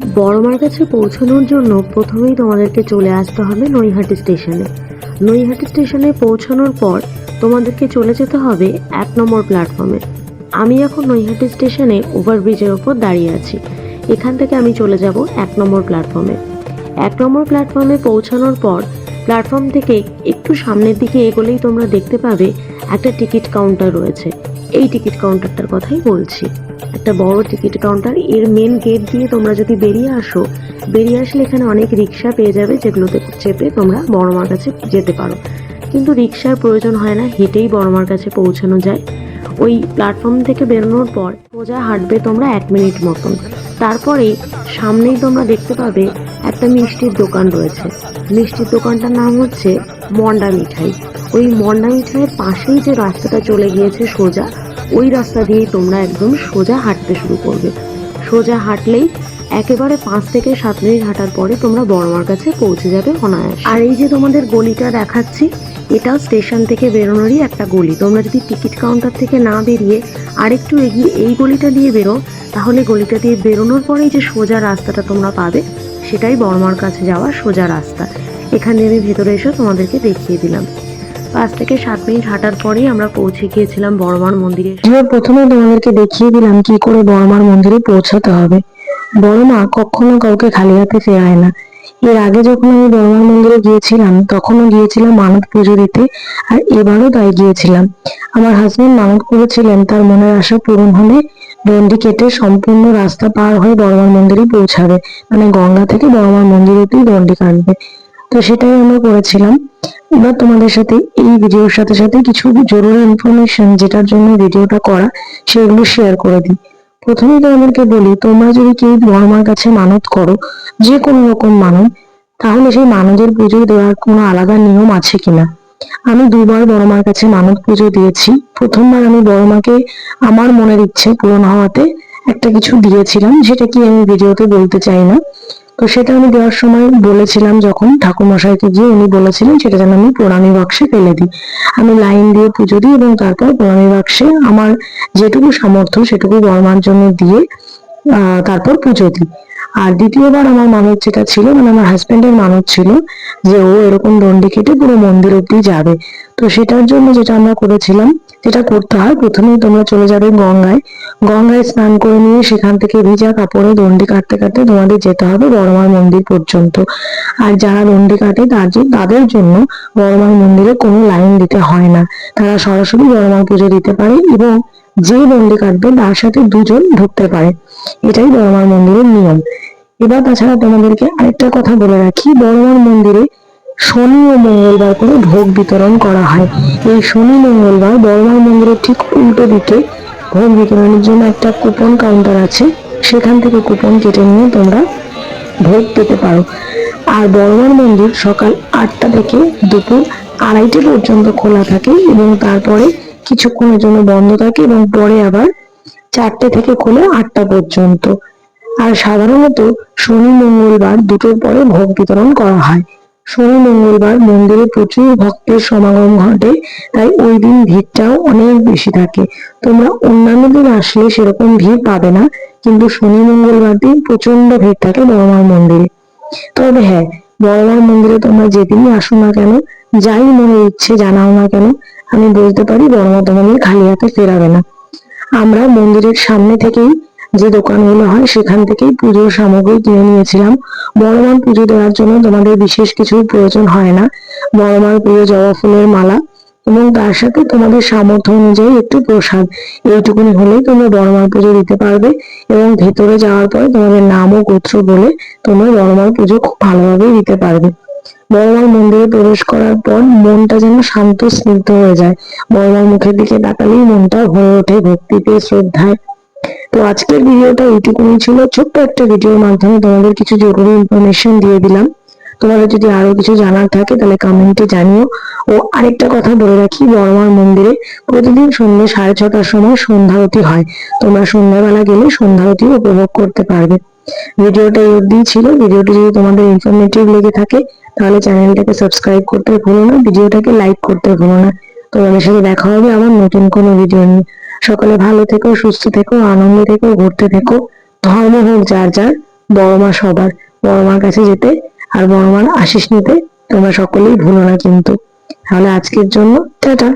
বড়মার কাছে পৌঁছানোর জন্য প্রথমেই তোমাদেরকে চলে আসতে হবে নৈহাটি স্টেশনে। নৈহাটি স্টেশনে পৌঁছানোর পর তোমাদেরকে চলে যেতে হবে এক নম্বর প্ল্যাটফর্মে। আমি এখন নৈহাটি স্টেশনে ওভারব্রিজের ওপর দাঁড়িয়ে আছি। এখান থেকে আমি চলে যাব এক নম্বর প্ল্যাটফর্মে। এক নম্বর প্ল্যাটফর্মে পৌঁছানোর পর প্ল্যাটফর্ম থেকে একটু সামনের দিকে এগোলেই তোমরা দেখতে পাবে একটা টিকিট কাউন্টার রয়েছে। এই টিকিট কাউন্টারটার কথাই বলছি। একটা বড় টিকিট কাউন্টার, এর মেন গেট দিয়ে তোমরা যদি বেরিয়ে আসো, বেরিয়ে আসলে এখানে অনেক রিক্সা পেয়ে যাবে যেগুলোতে চেপে তোমরা বড়মার কাছে যেতে পারো। কিন্তু রিক্সার প্রয়োজন হয় না, হেঁটেই বড়মার কাছে পৌঁছানো যায়। ওই প্ল্যাটফর্ম থেকে বেরোনোর পর সোজা হাঁটবে তোমরা এক মিনিট মতন। তারপরেই সামনেই তোমরা দেখতে পাবে একটা মিষ্টির দোকান রয়েছে। মিষ্টির দোকানটার নাম হচ্ছে মন্ডা মিঠাই। ওই মিঠাইয়ের পাশেই যে রাস্তাটা চলে গিয়েছে সোজা, ওই রাস্তা দিয়েই তোমরা একদম সোজা হাঁটতে শুরু করবে। সোজা হাঁটলেই একেবারে পাঁচ থেকে সাত মিনিট হাঁটার পরে তোমরা বড়মার কাছে পৌঁছে যাবে অনায়াস। আর এই যে তোমাদের গলিটা দেখাচ্ছি, এটাও স্টেশন থেকে বেরোনোরই একটা গলি। তোমরা যদি টিকিট কাউন্টার থেকে না বেরিয়ে আরেকটু এগিয়ে এই গলিটা দিয়ে বেরো, তাহলে গলিটা দিয়ে বেরোনোর পরেই যে সোজা রাস্তাটা তোমরা পাবে, সেটাই বড়মার কাছে যাওয়া সোজা রাস্তা। এখানে আমি ভেতরে এসে তোমাদেরকে দেখিয়ে দিলাম। পাঁচ থেকে সাত মিনিট হাঁটার পরেই আমরা পৌঁছে গিয়েছিলাম বড়মার মন্দিরে। এবার প্রথমে তোমাদেরকে দেখিয়ে দিলাম কি করে বড়মার মন্দিরে পৌঁছাতে হবে। বড়মা কখনো কাউকে খালি হাতে ফেরায় না। এর আগে যখন আমি বড়মার মন্দিরে গিয়েছিলাম, তখনও গিয়েছিলাম মানত পুজো দিতে, আর এবারও তাই গিয়েছিলাম। আমার হাজবেন্ড মানত করেছিলেন, তার মনের আশা পূরণ হলে ডন্ডি কেটে সম্পূর্ণ রাস্তা পার হয়ে বড়মার মন্দিরে পৌঁছাবে। মানে গঙ্গা থেকে বড়মার মন্দিরেতেই ডন্ডি কাটবে। তো সেটাই আমরা করেছিলাম। এবার তোমাদের সাথে এই ভিডিওর সাথে সাথে কিছু জরুরি ইনফরমেশন যেটার জন্য ভিডিওটা করা, সেগুলো শেয়ার করে দিই। প্রথমেই তোমাদেরকে বলি, তোমরা যদি কেউ বড়মার কাছে মানত করো যে কোনো রকম মানত, তাহলে সেই মানতের পুজো দেওয়ার কোনো আলাদা নিয়ম আছে কিনা? আমি দুবার বড়মার কাছে মানত পুজো দিয়েছি। প্রথমবার আমি বড়মাকে আমার মনের ইচ্ছে পূরণ হওয়াতে একটা কিছু দিয়েছিলাম, যেটা কি আমি ভিডিওতে বলতে চাই না। তো সেটা আমি দেওয়ার সময় বলেছিলাম যখন ঠাকুরমশাইকে গিয়ে উনি বলেছিলেন, সেটা যেন আমি প্রণামী বাক্সে ফেলে দিই। আমি লাইন দিয়ে পুজো দিই এবং তারপর প্রণামী বাক্সে আমার যেটুকু সামর্থ্য, সেটুকু বর্মার জন্য দিয়ে তারপর পুজো দিই। আর দ্বিতীয়বার আমার মানত যেটা ছিল মানে আমার হাজবেন্ডের মানত ছিল, যে ও এরকম দণ্ডি কেটে পুরো মন্দির অব্দি যাবে। তো সেটার জন্য যেটা আমরা করেছিলাম, যেটা করতে হয়, প্রথমেই তোমরা চলে যাবে গঙ্গায়। গঙ্গায় স্নান করে নিয়ে সেখান থেকে ভিজা কাপড়ে দণ্ডি কাটতে কাটতে তোমাদের যেতে হবে বড়মার মন্দির পর্যন্ত। আর যারা দণ্ডি কাটে তাদের জন্য বড়মার মন্দিরে কোনো লাইন দিতে হয় না। তারা সরাসরি বড়মার পুজো দিতে পারে এবং যে দণ্ডি কাটবে, তার সাথে দুজন ঢুকতে পারে। এটাই বড়মার মন্দিরের নিয়ম। এবার তাছাড়া তোমাদেরকে আরেকটা কথা বলে রাখি, বড়মার মন্দিরে শনি ও মঙ্গলবার করে ভোগ বিতরণ করা হয়। এই শনি, মঙ্গলবার বড়মার মন্দিরের ঠিক উল্টো দিকে ভোগ বিতরণের জন্য একটা কুপন কাউন্টার আছে। সেখান থেকে কুপন কেটে নিয়ে তোমরা ভোগ পেতে পারো। আর বড়মার মন্দির সকাল আটটা থেকে দুপুর আড়াইটে পর্যন্ত খোলা থাকে এবং তারপরে কিছুক্ষণের জন্য বন্ধ থাকে এবং পরে আবার চারটে থেকে খোলে আটটা পর্যন্ত। আর সাধারণত শনি, মঙ্গলবার দুটোর পরে ভোগ বিতরণ করা হয়। শনি, মঙ্গলবার মন্দিরে প্রচুর ভক্তের সমাগম ঘটে, তাই ওই দিন ভিড়টাও অনেক বেশি থাকে। তোমরা অন্যান্য দিন আসলে সেরকম ভিড় পাবে না, কিন্তু শনি, মঙ্গলবার দিন প্রচণ্ড ভিড় থাকে বড়মার মন্দিরে। তবে হ্যাঁ বড়মার মন্দিরে তোমরা যেদিনই আসো না কেন, যাই মনে ইচ্ছে জানাও না কেন, আমি বলতে পারি বড়মা তোমাদের খালি হাতে ফেরাবে না। আমরা মন্দিরের সামনে থেকেই যে দোকানগুলো হয়, সেখান থেকেই পুজোর সামগ্রী কিনে নিয়েছিলাম। বড়মার পুজো দেওয়ার জন্য তোমাদের বিশেষ কিছু প্রয়োজন হয় না। বড়মার প্রিয় জবা ফুলের মালা এবং তার সাথে তোমাদের সামর্থ্য অনুযায়ী একটু প্রসাদ। এইটুকুনি হলেই তোমরা বড়মার পুজো দিতে পারবে এবং ভেতরে যাওয়ার পরে তোমাদের নাম ও গোত্র বলে তোমরা বড়মার পুজো খুব ভালোভাবেই দিতে পারবে। বড়মার মন্দিরে প্রবেশ করার পর মনটা যেন শান্ত, স্নিগ্ধ হয়ে যায়। বড়মার মুখের দিকে তাকালেই মনটা হয়ে ওঠে ভক্তিতে, শ্রদ্ধায়। তো আজকের ভিডিওটা এইটুকুনি ছিল। ছোট্ট একটা ভিডিওর মাধ্যমে তোমাদের কিছু জরুরি ইনফরমেশন দিয়ে দিলাম। তোমাদের যদি আরও কিছু জানার থাকে, তাহলে কমেন্টে জানিও। ও আরেকটা কথা বলে রাখি, বড়মার মন্দিরে প্রতিদিন সন্ধ্যে সাড়ে ছটার সময় সন্ধ্যারতি হয়। তোমরা সন্ধ্যাবেলা গেলে সন্ধ্যারতিও উপভোগ করতে পারবে। ভিডিওটা এই অবধি ছিল। ভিডিওটি যদি তোমাদের ইনফরমেটিভ লেগে থাকে, তাহলে চ্যানেলটাকে সাবস্ক্রাইব করতে ভুলো না, ভিডিওটাকে লাইক করতে ভুলো না। তোমাদের সাথে দেখা হবে আমার নতুন কোনো ভিডিও নিয়ে। সকলে ভালো থেকো, সুস্থ থেকো, আনন্দে থেকো, ঘুরতে থেকো। ধর্ম হোক যার যার বড় মা সবার। বড় মার কাছে যেতে আর বড় মার আশিস নিতে? তোমরা সকলেই ভুলো না কিন্তু। তাহলে আজকের জন্য টাটা।